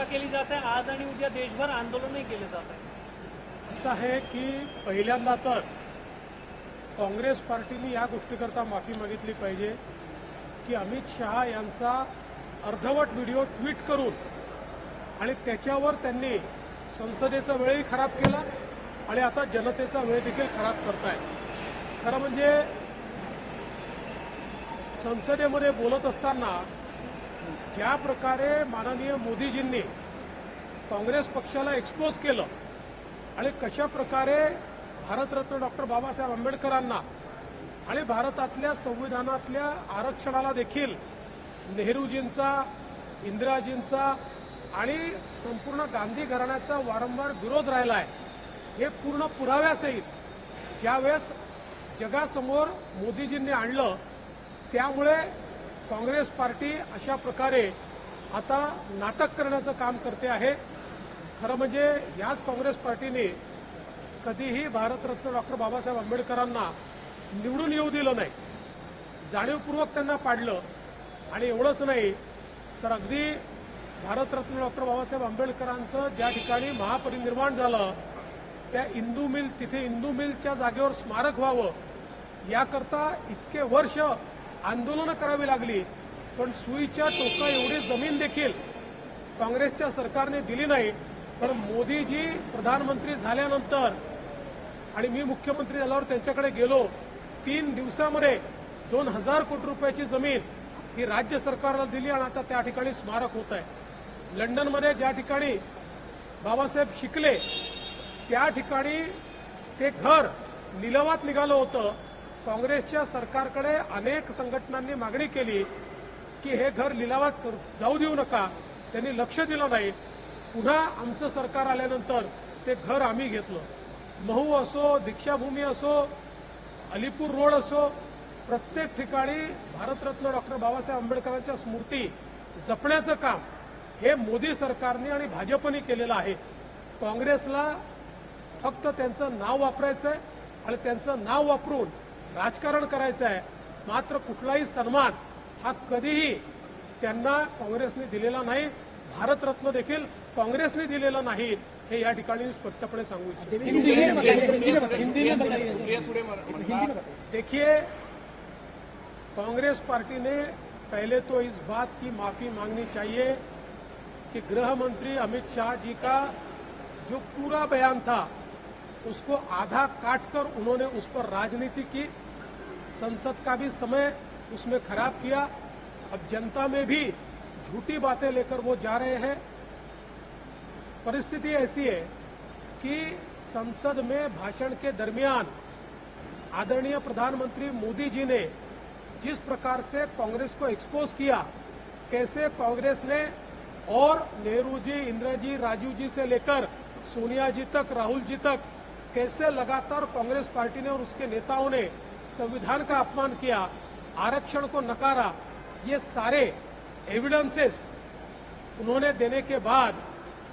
टीका केली जात. आहे आज आणि उद्या देशभर आंदोलनही केले जात. आहे असं आहे की पहिल्यांदा तर काँग्रेस पार्टीने या गोष्टीकरता माफी मागितली पाहिजे की अमित शहा यांचा अर्धवट व्हिडिओ ट्विट करून आणि त्याच्यावर त्यांनी संसदेचा वेळही खराब केला आणि आता जनतेचा वेळ देखील खराब करताय खरं म्हणजे संसदेमध्ये बोलत असताना ज्या प्रकारे माननीय मोदीजींनी काँग्रेस पक्षाला एक्सपोज केलं आणि कशा प्रकारे भारतरत्न डॉक्टर बाबासाहेब आंबेडकरांना आणि भारतातल्या संविधानातल्या आरक्षणाला देखील नेहरूजींचा इंदिराजींचा आणि संपूर्ण गांधी घराण्याचा वारंवार विरोध राहिला आहे हे पूर्ण पुराव्यासहित ज्यावेळेस जगासमोर मोदीजींनी आणलं त्यामुळे काँग्रेस पार्टी अशा प्रकारे आता नाटक करण्याचं काम करते आहे. खरं म्हणजे याच काँग्रेस पार्टीने कधीही भारतरत्न डॉक्टर बाबासाहेब आंबेडकरांना निवडून येऊ दिलं नाही. जाणीवपूर्वक त्यांना पाडलं. आणि एवढंच नाही तर अगदी भारतरत्न डॉक्टर बाबासाहेब आंबेडकरांचं ज्या ठिकाणी महापरिनिर्माण झालं त्या इंदू मिल तिथे इंदू मिलच्या जागेवर स्मारक व्हावं याकरता इतके वर्ष आंदोलनं करावी लागली. पण सुईच्या टोका एवढी जमीन देखील काँग्रेसच्या सरकारने दिली नाही. तर मोदीजी प्रधानमंत्री झाल्यानंतर आणि मी मुख्यमंत्री झाल्यावर त्यांच्याकडे गेलो तीन दिवसामध्ये दोन हजार कोटी रुपयाची जमीन ही राज्य सरकारला दिली आणि आता त्या ठिकाणी स्मारक होत आहे. लंडनमध्ये ज्या ठिकाणी बाबासाहेब शिकले त्या ठिकाणी ते घर निलवात निघालं होतं. काँग्रेसच्या सरकारकडे अनेक संघटनांनी मागणी केली की हे घर लिलावात जाऊ देऊ नका. त्यांनी लक्ष दिलं नाही. पुन्हा आमचं सरकार आल्यानंतर ते घर आम्ही घेतलं. महू असो दीक्षाभूमी असो अलीपूर रोड असो प्रत्येक ठिकाणी भारतरत्न डॉक्टर बाबासाहेब आंबेडकरांच्या स्मृती जपण्याचं काम हे मोदी सरकारने आणि भाजपने केलेलं आहे. काँग्रेसला फक्त त्यांचं नाव वापरायचं आहे आणि त्यांचं नाव वापरून राजकारण करायचं आहे मात्र कुठलाही सन्मान हा कधीही त्यांना काँग्रेसने दिलेला नाही भारतरत्न देखील काँग्रेसने दिलेला नाही हे या ठिकाणी स्पष्टपणे सांगू इच्छितो देखिए कांग्रेस पार्टी ने पहले तो इस बात की माफी मांगनी चाहिए कि गृह मंत्री अमित शाह जी का जो पूरा बयान था उसको आधा काटकर उन्होंने उस पर राजनीति की। संसद का भी समय उसमें खराब किया। अब जनता में भी झूठी बातें लेकर वो जा रहे हैं। परिस्थिति ऐसी है कि संसद में भाषण के दरमियान आदरणीय प्रधानमंत्री मोदी जी ने जिस प्रकार से कांग्रेस को एक्सपोज किया, कैसे कांग्रेस ने और नेहरू जी, इंदिरा जी राजीव जी से लेकर सोनिया जी तक, राहुल जी तक कैसे लगातार कांग्रेस पार्टी ने और उसके नेताओं ने संविधान का अपमान किया, आरक्षण को नकारा, ये सारे एविडेंसेस उन्होंने देने के बाद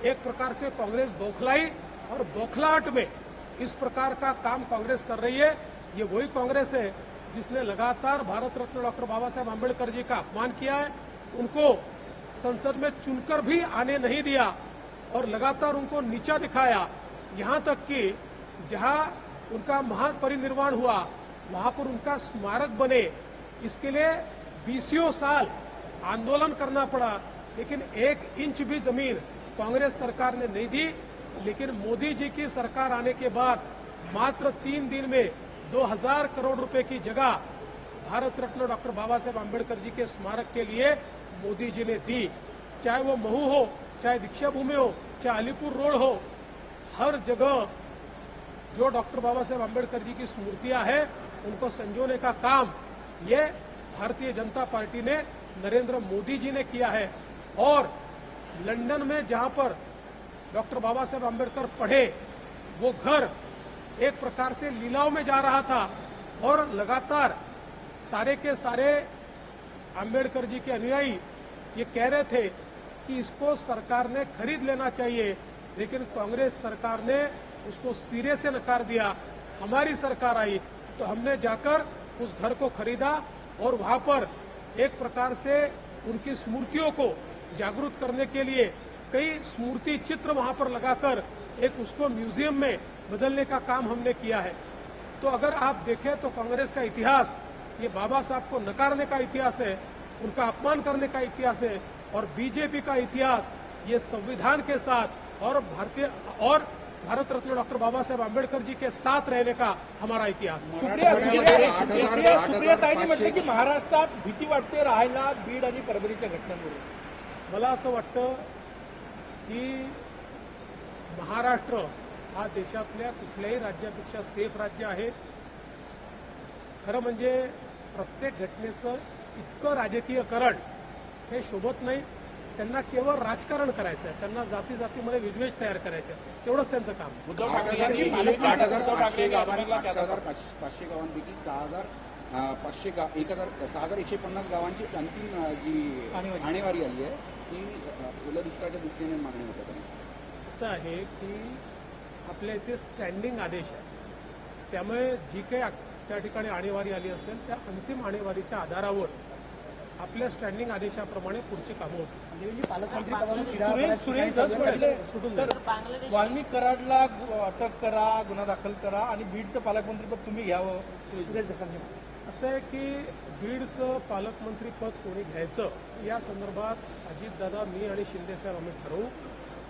एक प्रकार से कांग्रेस बौखलाई और बौखलाहट में इस प्रकार का काम कांग्रेस कर रही है। ये वही कांग्रेस है जिसने लगातार भारत रत्न डॉक्टर बाबा साहेब आम्बेडकर जी का अपमान किया है। उनको संसद में चुनकर भी आने नहीं दिया और लगातार उनको नीचा दिखाया। यहाँ तक कि जहाँ उनका महान परिनिर्वाण हुआ, वहाँ पर उनका स्मारक बने। इसके लिए बीसियों साल आंदोलन करना पड़ा, लेकिन एक इंच भी ज़मीन कांग्रेस सरकार ने नहीं दी। लेकिन मोदी जी की सरकार आने के बाद मात्र तीन दिन में 2000 करोड़ रुपए की जगह भारत रत्न डॉक्टर बाबा साहेब आम्बेडकर जी के स्मारक के लिए मोदी जी ने दी। चाहे वो महू हो, चाहे दीक्षा भूमि हो, चाहे अलीपुर रोड हो, हर जगह जो डॉक्टर बाबा साहेब आम्बेडकर जी की स्मृतियाँ हैं, उनको संजोने का काम ये भारतीय जनता पार्टी ने नरेंद्र मोदी जी ने किया है। और लंदन में जहाँ पर डॉक्टर बाबा साहेब आम्बेडकर पढ़े, वो घर एक प्रकार से लीलाओं में जा रहा था और लगातार सारे के सारे आम्बेडकर जी के अनुयायी ये कह रहे थे कि इसको सरकार ने खरीद लेना चाहिए, लेकिन कांग्रेस सरकार ने उसको सिरे से नकार दिया, हमारी सरकार आई तो हमने जाकर उस घर को खरीदा और वहाँ पर एक प्रकार से उनकी स्मृतियों को जागरूक करने के लिए कई स्मृति चित्र वहाँ पर लगाकर एक उसको म्यूज़ियम में बदलने का काम हमने किया है। तो अगर आप देखें तो कांग्रेस का इतिहास, ये बाबा साहब को नकारने का इतिहास है, उनका अपमान करने का इतिहास है और बीजेपी का इतिहास, ये संविधान के साथ और भारतीय और भारत रत्न डॉक्टर बाबा साहेब आंबेडकर जी के साथ रहने का हमारा इतिहास। सुप्रियाताईंनी म्हटलं की महाराष्ट्रात भीती वाटते राहायला बीड आणि परभणीच्या घटनांमुळे. मला असं वाटतं की महाराष्ट्र हा देशातल्या कुठल्याही राज्यापेक्षा सेफ राज्य आहे. खरं म्हणजे प्रत्येक घटनेचं इतकं राजकीयकरण हे शोभत नाही. त्यांना केवळ राजकारण करायचं आहे त्यांना जाती जातीमध्ये विद्वेष तयार करायचे आहे. तेवढंच त्यांचं काम. उद्धव ठाकरे पाचशे गावांपैकी सहा हजार पाचशे गाव एक हजार सहा हजार एकशे पन्नास गावांची अंतिम जी आणेवारी. आली आहे ती ओल्या दुष्काळाच्या दृष्टीने मागणी होत आहे असं आहे की आपल्या इथे स्टँडिंग आदेश आहे त्यामुळे जी काही त्या ठिकाणी आणेवारी आली असेल त्या अंतिम आणेवारीच्या आधारावर आपल्या स्टँडिंग आदेशाप्रमाणे पुढची कामं तर वाल्मिक कराडला अटक करा गुन्हा दाखल करा आणि बीडचं पालकमंत्रीपद तुम्ही घ्यावं असं आहे की बीडचं पालकमंत्रीपद कोणी घ्यायचं या संदर्भात अजितदादा मी आणि शिंदेसाहेब आम्ही ठरवू.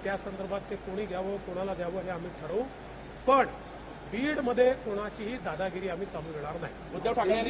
त्या संदर्भात ते कोणी घ्यावं कोणाला द्यावं हे आम्ही ठरवू. पण बीडमध्ये कोणाचीही दादागिरी आम्ही चालू देणार नाही. उद्धव ठाकरे